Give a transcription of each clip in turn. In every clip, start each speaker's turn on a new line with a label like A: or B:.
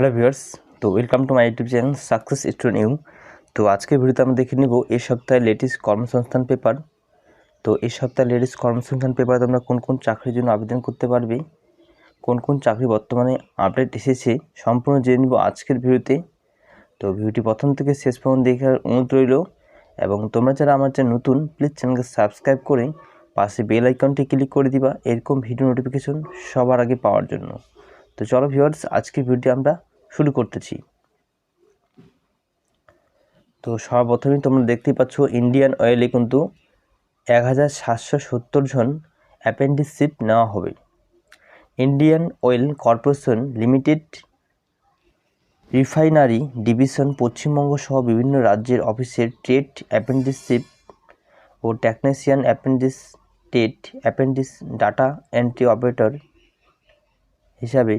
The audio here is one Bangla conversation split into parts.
A: হ্যালো ভিউয়ার্স, তো welcome to my YouTube channel success student you. তো আজকের ভিডিওতে আমরা দেখে নেব এই সপ্তাহে লেটেস্ট কর্মসংস্থান পেপার তো এই সপ্তাহে লেটেস্ট কর্মসংস্থান পেপারে তোমরা কোন কোন চাকরির জন্য আবেদন করতে পারবে, কোন কোন চাকরি বর্তমানে আপডেট এসেছে, সম্পূর্ণ জেনে নেব আজকের ভিডিওতে। তো ভিডিওটি প্রথম থেকে শেষ পর্যন্ত দেখার অনুরোধ রইল, এবং তোমরা যারা আমার চ্যানেল নতুন প্লিজ চ্যানেলকে সাবস্ক্রাইব করে পাশে বেল আইকনটি ক্লিক করে দিবা, এরকম ভিডিও নোটিফিকেশন সবার আগে পাওয়ার জন্য। তো চলো ভিউয়ার্স, আজকের ভিডিওটি আমরা শুরু করতেছি। তো সর্বপ্রথমেই তোমরা দেখতেই পাচ্ছ ইন্ডিয়ান অয়েলে কিন্তু এক হাজার সাতশো সত্তর জন অ্যাপেন্ডিসশিপ নেওয়া হবে। Indian Oil Corporation Limited refinery division Paschimbanga সহ বিভিন্ন রাজ্যের অফিসের ট্রেড অ্যাপেন্ডিসশিপ ও টেকনিশিয়ান অ্যাপেন্ডিস টেট অ্যাপেন্ডিস ডাটা এন্ট্রি অপারেটর হিসাবে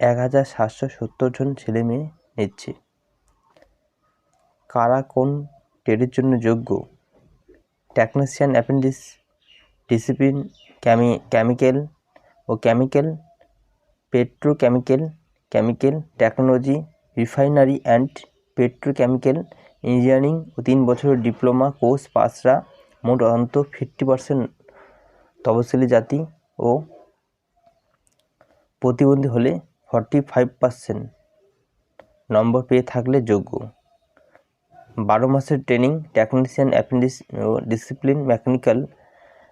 A: এক হাজার সাতশো সত্তর জন ছেলে মেয়ে নিচ্ছে। কারা কোন ট্রেডের জন্য যোগ্য? টেকনিশিয়ান অ্যাপেন্ডিস ডিসিপ্লিন ক্যামি chemical O chemical petrochemical chemical technology refinery and petrochemical engineering ও তিন বছরের ডিপ্লোমা কোর্স পাসরা মোট অন্তত ফিফটি পার্সেন্ট তপশিলি জাতি ও প্রতিবন্ধী হলে ফর্টি ফাইভ পার্সেন্ট নম্বর পেয়ে থাকলে যোগ্য। বারো মাসের ট্রেনিং টেকনিশিয়ান অ্যাপেন্ডিস ও ডিসিপ্লিন মেকানিক্যাল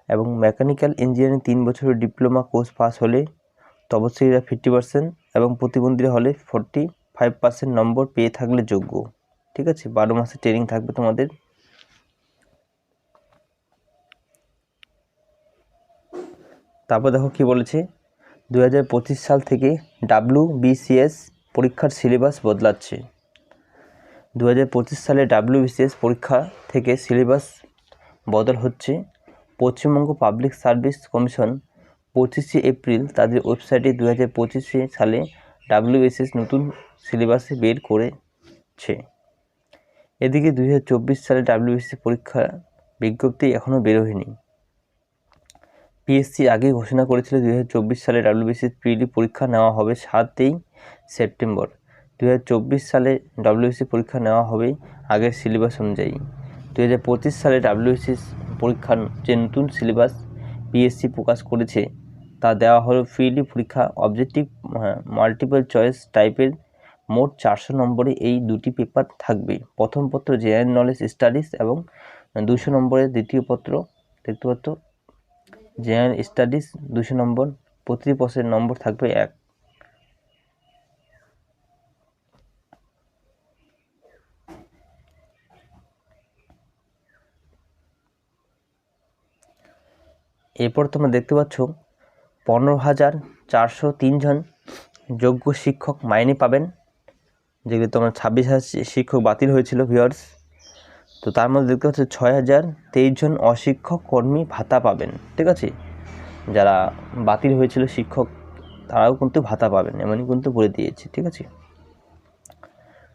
A: এবং মেকানিক্যাল ইঞ্জিনিয়ারিং তিন বছরের ডিপ্লোমা কোর্স পাস হলে তপশিলীরা ফিফটি পার্সেন্ট এবং প্রতিবন্ধীরা হলে ফোরটি ফাইভ পার্সেন্ট নম্বর পেয়ে থাকলে যোগ্য। ঠিক আছে? বারো মাসের ট্রেনিং থাকবে তোমাদের। তারপর দেখো কি বলেছে? দু হাজার পঁচিশ সাল থেকে ডাব্লু বিসিএস পরীক্ষার সিলেবাস বদলাচ্ছে। দু হাজার পঁচিশ সালে ডাব্লু বিসিএস পরীক্ষা থেকে সিলেবাস বদল হচ্ছে। পশ্চিমবঙ্গ পাবলিক সার্ভিস কমিশন পঁচিশে এপ্রিল তাদের ওয়েবসাইটে দু হাজার সালে ডাব্লিউবিসিএস নতুন সিলেবাসে বের করেছে। এদিকে দু হাজার চব্বিশ সালে ডাব্লিউবিসিএস পরীক্ষা বিজ্ঞপ্তি এখনও বেরোয়নি পিএসসি আগে ঘোষণা করেছিল দুই হাজার চব্বিশ সালে ডাব্লিউবিসিএস পিডি পরীক্ষা নেওয়া হবে সাতই সেপ্টেম্বর। দু হাজার চব্বিশ সালে ডাব্লিউবিসি পরীক্ষা নেওয়া হবে আগের সিলেবাস অনুযায়ী। দুই হাজার পঁচিশ সালে ডাব্লিউবিসিএস পরীক্ষার যে নতুন সিলেবাস পিএসসি প্রকাশ করেছে, তা দেওয়া হলো ফিডি পরীক্ষা অবজেক্টিভ মাল্টিপল চয়েস টাইপের মোট চারশো নম্বরে এই দুটি পেপার থাকবে। প্রথম পত্র জেনারেল নলেজ স্টাডিজ এবং দুশো নম্বরের দ্বিতীয় পত্র, দেখতে পাচ্ছ? জেনারেল স্টাডিজ দুশো নম্বর, প্রতিটি প্রশ্নের নম্বর থাকবে এক। এরপর তোমরা দেখতে পাচ্ছ, পনেরো হাজার চারশো তিনজন যোগ্য শিক্ষক মাইনে পাবেন। যেগুলি তোমার ছাব্বিশ হাজার শিক্ষক বাতিল হয়েছিল ভিওর্স তো তার মধ্যে দেখতে পাচ্ছ ছয় হাজার তেইশ জন অশিক্ষক কর্মী ভাতা পাবেন, ঠিক আছে? যারা বাতিল হয়েছিল শিক্ষক, তারাও কিন্তু ভাতা পাবেন, এমনই কিন্তু বলে দিয়েছে, ঠিক আছে?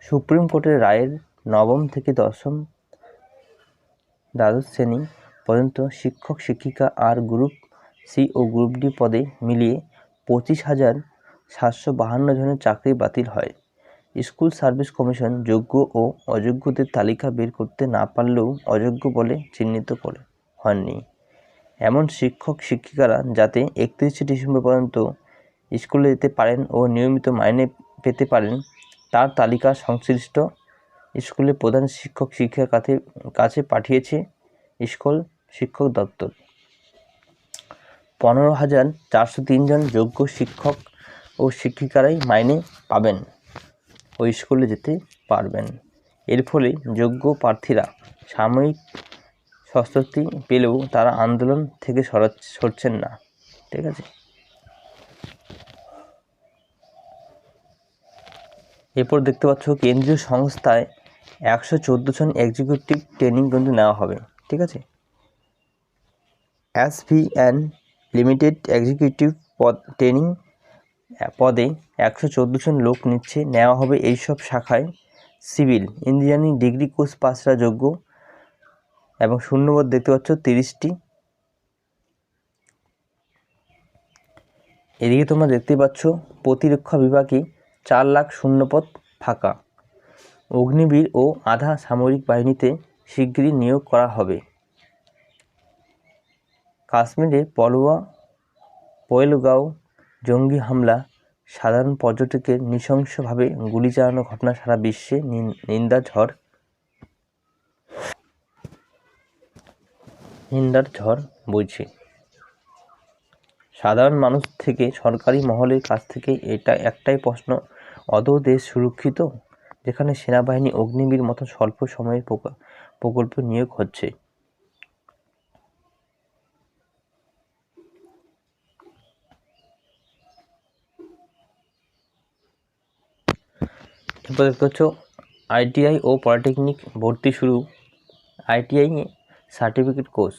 A: সুপ্রিম কোর্টের রায়ের নবম থেকে দশম দ্বাদশ শ্রেণি পর্যন্ত শিক্ষক, শিক্ষিকা আর গ্রুপ সি ও গ্রুপ ডি পদে মিলিয়ে পঁচিশ হাজার সাতশো বাহান্ন জনের চাকরি বাতিল হয়। স্কুল সার্ভিস কমিশন যোগ্য ও অযোগ্যদের তালিকা বের করতে না পারলেও অযোগ্য বলে চিহ্নিত করে, হননি। এমন শিক্ষক, শিক্ষিকারা যাতে একত্রিশে ডিসেম্বর পর্যন্ত স্কুলে যেতে পারেন ও নিয়মিত মাইনে পেতে পারেন, তার তালিকা সংশ্লিষ্ট স্কুলের প্রধান শিক্ষক, শিক্ষিকার কাছে কাছে পাঠিয়েছে স্কুল শিক্ষক দপ্তর। পনেরো হাজার চারশো তিনজন যোগ্য শিক্ষক ও শিক্ষিকারাই মাইনে পাবেন। ও স্কুলে যেতে পারবেন। এর ফলে যোগ্য প্রার্থীরা সাময়িক স্বস্তি পেলেও তারা আন্দোলন থেকে সরা সরছেন না। ঠিক আছে? এরপর দেখতে পাচ্ছ কেন্দ্রীয় সংস্থায় একশো চোদ্দ জন এক্সিকিউটিভ ট্রেনিং কিন্তু নেওয়া হবে। ঠিক আছে? S V N Limited executive পদ ট্রেনিং পদে একশো চোদ্দ জন লোক নিচ্ছে। নেওয়া হবে এইসব শাখায় সিভিল, ইঞ্জিনিয়ারিং ডিগ্রি কোর্স পাসরা যোগ্য এবং শূন্যপদ দেখতে পাচ্ছ তিরিশটি। এদিকে তোমরা দেখতে পাচ্ছ প্রতিরক্ষা বিভাগে চার লাখ শূন্যপদ ফাঁকা। অগ্নিবীর ও আধা সামরিক বাহিনীতে শিগগিরই নিয়োগ করা হবে। কাশ্মীরে পলোয়া পয়েলগাঁও জঙ্গি হামলা সাধারণ পর্যটকের নৃশংসভাবে গুলি চালানো ঘটনা সারা বিশ্বে নিন- নিন্দার ঝড়। নিন্দার ঝড় বইছে। সাধারণ মানুষ থেকে সরকারি মহলের কাছ থেকে এটা একটাই প্রশ্ন, অদৌ দেশ সুরক্ষিত? যেখানে সেনাবাহিনী অগ্নিবীর মতো স্বল্প সময়ের প্রক- প্রকল্প নিয়োগ হচ্ছে। এরপর দেখতে পাচ্ছ আইটিআই ও পলিটেকনিক ভর্তি শুরু। ITI certificate course.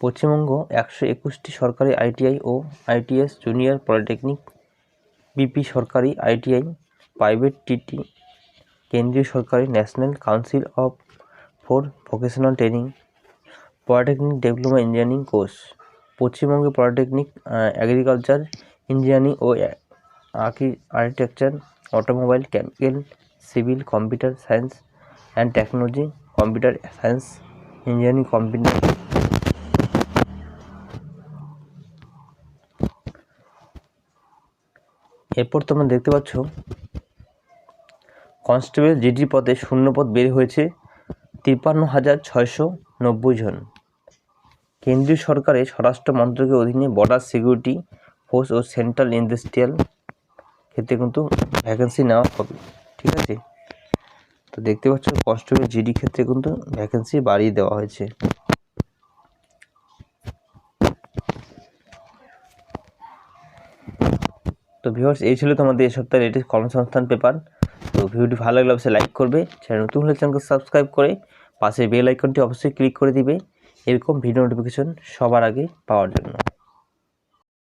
A: পশ্চিমবঙ্গ একশো একুশটি সরকারি আইটিআই ও আইটিএস জুনিয়র পলিটেকনিক বিপি সরকারি আইটিআই প্রাইভেট টিটি কেন্দ্রীয় সরকারি national council of for vocational training polytechnic diploma engineering course. পশ্চিমবঙ্গে পলিটেকনিক এগ্রিকালচার ইঞ্জিনিয়ারিং ও আর্কি architecture, automobile, chemical, civil, computer science and technology, computer science, engineering computer. এরপর তোমরা দেখতে পাচ্ছ, কনস্টেবল জিডি পদে শূন্যপদ বের হয়েছে তিপ্পান্ন হাজার ছয়শো নব্বই জন। কেন্দ্রীয় সরকারের স্বরাষ্ট্র মন্ত্রকের অধীনে বর্ডার সিকিউরিটি ফোর্স ও সেন্ট্রাল ইন্ডাস্ট্রিয়াল ক্ষেত্রে কিন্তু ভ্যাকেন্সি নেওয়া হবে, ঠিক আছে? তো দেখতে পাচ্ছ কনস্টেবল জিডি ক্ষেত্রে কিন্তু ভ্যাকেন্সি বাড়িয়ে দেওয়া হয়েছে। তো ভিউয়ার্স এই ছিল তোমাদের এই সপ্তাহের লেটেস্ট কর্মসংস্থান পেপার তো ভিডিওটি ভালো লাগলে অবশ্যই লাইক করবে, চ্যানেল নতুন হলে চ্যানেলকে সাবস্ক্রাইব করে পাশে বেল আইকনটি অবশ্যই ক্লিক করে দিবে। এরকম ভিডিও নোটিফিকেশন সবার আগে পাওয়ার জন্য।